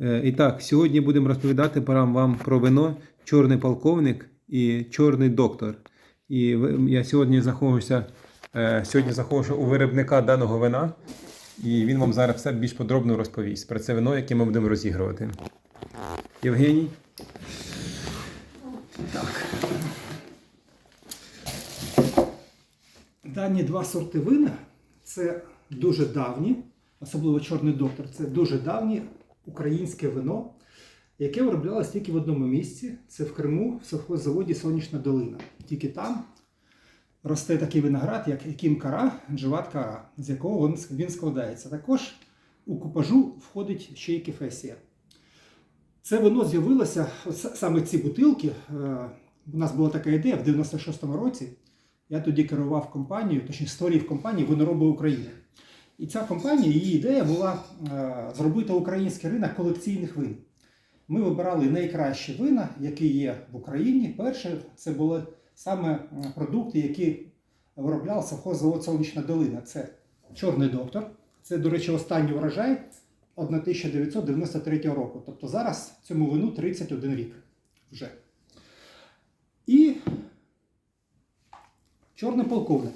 Е, І так, сьогодні будемо розповідати вам про вино Чорний полковник і Чорний доктор. І я сьогодні знаходжуся, е, сьогодні знаходжуся у виробника даного вина, і він вам зараз все більш подробно розповість про це вино, яке ми будемо розігрувати. Євгеній? Дані два сорти вина це дуже давні, особливо чорний доктор, це дуже давнє українське вино, яке вироблялось тільки в одному місці. Це в Криму, в совхоззаводі Сонячна долина. Тільки там росте такий виноград, як Кім-Кара, Дживат Кара, з якого він, складається. Також у купажу входить ще й кефесія. Це вино з'явилося, саме ці бутилки. е, У нас була така ідея в 96-му році. Я тоді керував компанією, точніше створив компанію Винороби України. І ця компанія, її ідея була е, зробити український ринок колекційних вин. Ми вибирали найкращі вина, які є в Україні. Перше, це були саме е, продукти, які виробляв совхозавод Сонячна долина. Це Чорний доктор. Це, до речі, останній врожай 1993 року. Тобто зараз цьому вину 31 рік вже. І Чорний полковник.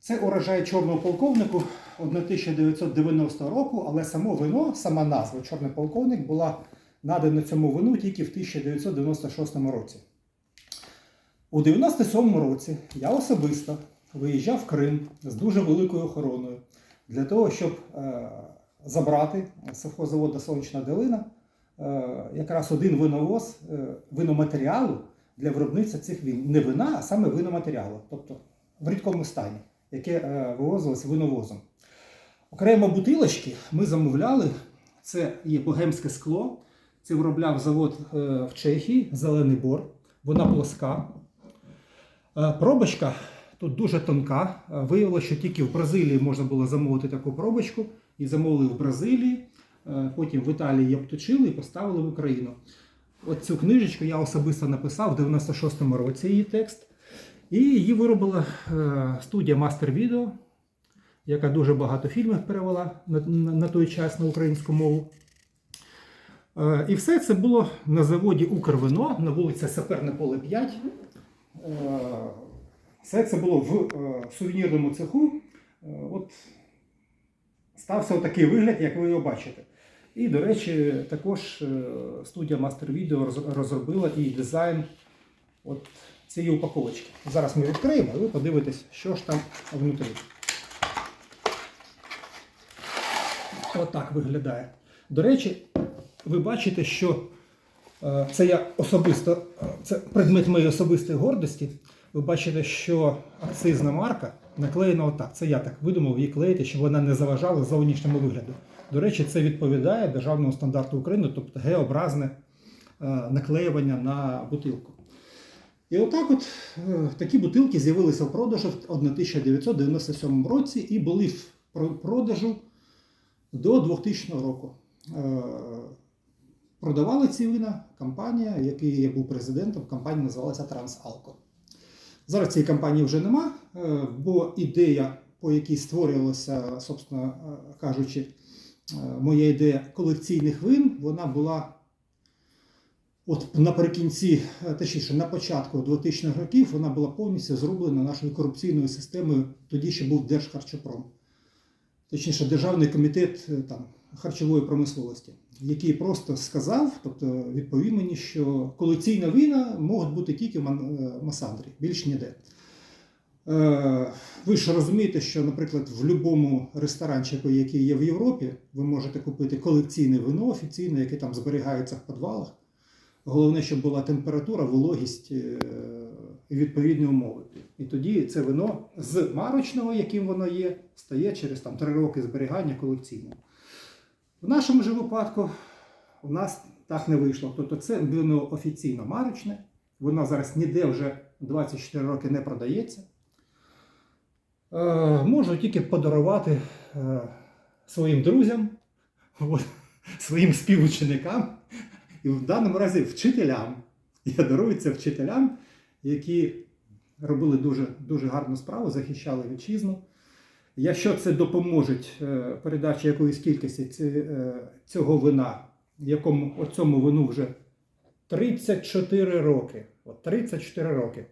Це урожай чорного полковнику 1990 року, але само вино, сама назва Чорний полковник була надана цьому вину тільки в 1996 році. У 97 році я особисто виїжджав в Крим з дуже великою охороною для того, щоб е, забрати з совхозаводу Сонячна долина е, якраз один виновоз е, виноматеріалу для виробництва цих вин. Не вина, а саме виноматеріалу, тобто в рідкому стані, яке е, вивозилось виновозом. Окремо бутилочки ми замовляли. Це є богемське скло. Це виробляв завод е, в Чехії, зелений бор. Вона плоска. Е, Пробочка тут дуже тонка. Виявилося, що тільки в Бразилії можна було замовити таку пробочку. І замовили в Бразилії. Потім в Італії її обточили і поставили в Україну. От цю книжечку я особисто написав в 96-му році її текст. І її виробила е, студія Master Video, яка дуже багато фільмів перевела на, той час на українську мову. Е, і все це було на заводі Укрвино на вулиці Саперне поле 5. Е, все це було в сувенірному цеху. От стався такий вигляд, як ви його бачите. І, до речі, також студія Master Video розробила і дизайн от цієї упаковочки. Зараз ми відкриємо, і ви подивитесь, що ж там внутрі. Отак виглядає. До речі, ви бачите, що е, це я особисто, е, це предмет моєї особистої гордості. Ви бачите, що акцизна марка наклеєна отак. Це я так видумав її клеїти, щоб вона не заважала зовнішньому вигляду. До речі, це відповідає державному стандарту України, тобто геобразне е, наклеювання на бутилку. І отак от е, такі бутилки з'явилися в продажу в 1997 році і були в продажу до 2000 року. Е, Продавали ці вина компанія, який я був президентом, компанія називалася Трансалко. Зараз цієї компанії вже нема, е, бо ідея, по якій створювалася, собственно кажучи, моя ідея колекційних вин, вона була от наприкінці, е, точніше, на початку 2000-х років, вона була повністю зроблена нашою корупційною системою. Тоді ще був Держхарчопром, точніше, Державний комітет е, там, харчової промисловості, який просто сказав, тобто відповів мені, що колекційна вина можуть бути тільки в е, Масандрі, більш ніде. Ви ж розумієте, що, наприклад, в будь-якому ресторанчику, який є в Європі, ви можете купити колекційне вино офіційне, яке там зберігається в підвалах. Головне, щоб була температура, вологість е, і відповідні умови. І тоді це вино з марочного, яким воно є, стає через там, 3 роки зберігання колекційним. В нашому ж випадку у нас так не вийшло. Тобто це вино офіційно марочне, воно зараз ніде вже 24 роки не продається. Е, можу тільки подарувати е, своїм друзям, своїм співученикам і в даному разі вчителям. Я дарую це вчителям, які робили дуже, дуже гарну справу, захищали вітчизну. Якщо це допоможе передачі якоїсь кількості е, цього вина якому цьому вину вже 34 роки. От 34 роки.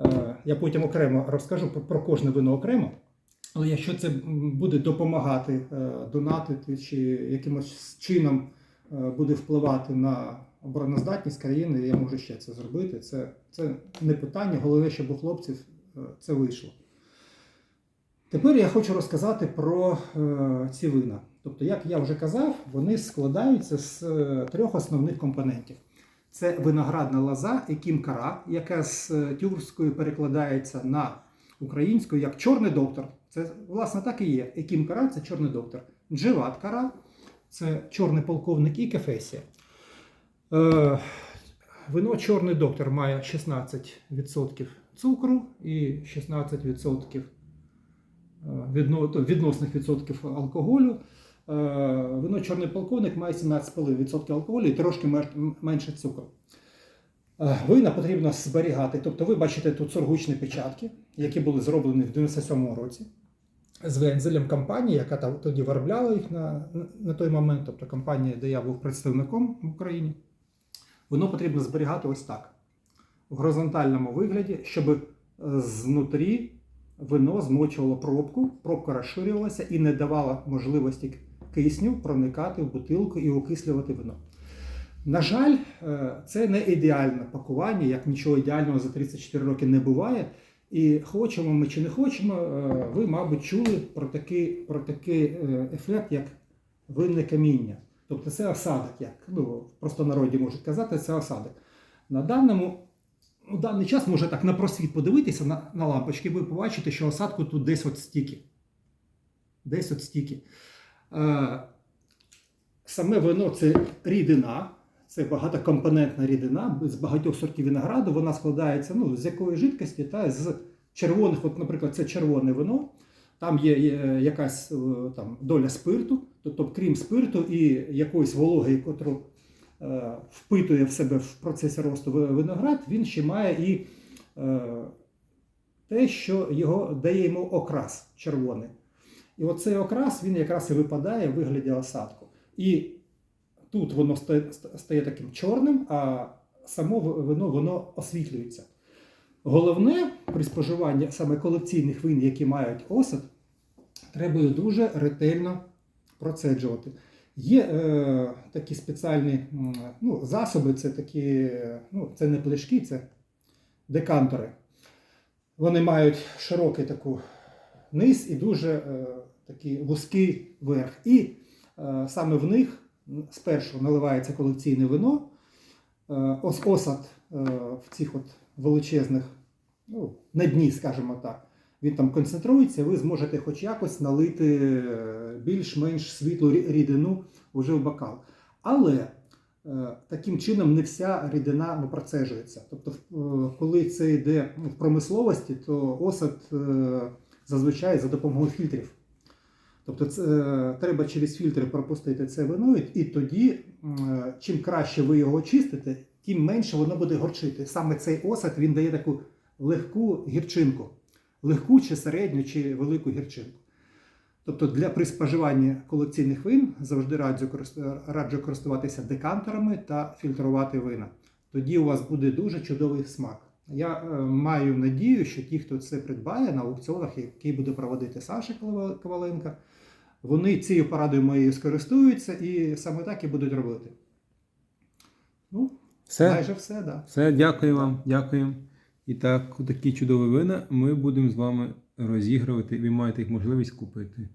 Е, Я потім окремо розкажу про, кожне вино окремо. Але якщо це буде допомагати е, донатити чи якимось чином буде впливати на обороноздатність країни, я можу ще це зробити. Це, це не питання. Головне, щоб у хлопців е, це вийшло. Тепер я хочу розказати про е, ці вина. Тобто, як я вже казав, вони складаються з е, трьох основних компонентів. Це виноградна лоза і кімкара, яка з е, тюркської перекладається на українську як чорний доктор. Це власне так і є. І кімкара це чорний доктор. Джеват кара це чорний полковник і кефесія. Е, вино чорний доктор має 16% цукру і 16% відно- відносних відсотків алкоголю. Е, Вино чорний полковник має 17,5% алкоголю і трошки менше цукру. Е, Вина потрібно зберігати. Тобто ви бачите тут сургучні печатки, які були зроблені в 97-му році з вензелем компанії, яка тоді виробляла їх на, на той момент, тобто компанія, де я був представником в Україні. Воно потрібно зберігати ось так, в горизонтальному вигляді, щоб е, знутрі вино змочувало пробку, пробка розширювалася і не давала можливості кисню проникати в бутилку і окислювати вино. На жаль, е, це не ідеальне пакування, як нічого ідеального за 34 роки не буває. І хочемо ми чи не хочемо, е, ви, мабуть, чули про такий, про такий е, ефект, як винне каміння. Тобто це осадок, як ну, в простонароді можуть казати, це осадок. На даному у даний час може так на просвіт подивитися на, на лампочки, ви побачите, що осадку тут десь от стільки. Десь от стільки. Е, саме вино це рідина, це багатокомпонентна рідина з багатьох сортів винограду. Вона складається ну, з якої жидкості, та з червоних, от, наприклад, це червоне вино. Там є якась е, там, доля спирту, тобто, крім спирту і якоїсь вологи, котру е, впитує в себе в процесі росту виноград, він ще має і е, те, що його дає йому окрас червоний. І оцей окрас він якраз і випадає в вигляді осадку. І тут воно стає, таким чорним, а само вино воно освітлюється. Головне при споживанні саме колекційних вин, які мають осад, треба дуже ретельно процеджувати. Є е, такі спеціальні ну, засоби, це такі, ну, це не пляшки, це декантори. Вони мають широкий таку низ і дуже е, такий вузький верх. І е, саме в них спершу наливається колекційне вино, е, ос, осад е, в цих от величезних, ну, на дні, скажімо так. Він там концентрується, ви зможете хоч якось налити е, більш-менш світлу рідину вже в бокал. Але таким чином не вся рідина ну, процежується. Тобто, коли це йде ну, в промисловості, то осад зазвичай за допомогою фільтрів. Тобто це, е, треба через фільтри пропустити це вино, і, тоді, е, чим краще ви його очистите, тим менше воно буде горчити. Саме цей осад він дає таку легку гірчинку, легку чи середню, чи велику гірчинку. Тобто для при споживанні колекційних вин завжди раджу, раджу користуватися декантерами та фільтрувати вина. Тоді у вас буде дуже чудовий смак. Я е, маю надію, що ті, хто це придбає на аукціонах, який буде проводити Саша Ковал- Коваленко, вони цією порадою моєю скористуються і саме так і будуть робити. Ну, Все, майже все, так. Да. все, дякую вам, дякую. І так, такі чудові вина ми будемо з вами розігрувати. Ви маєте їх можливість купити.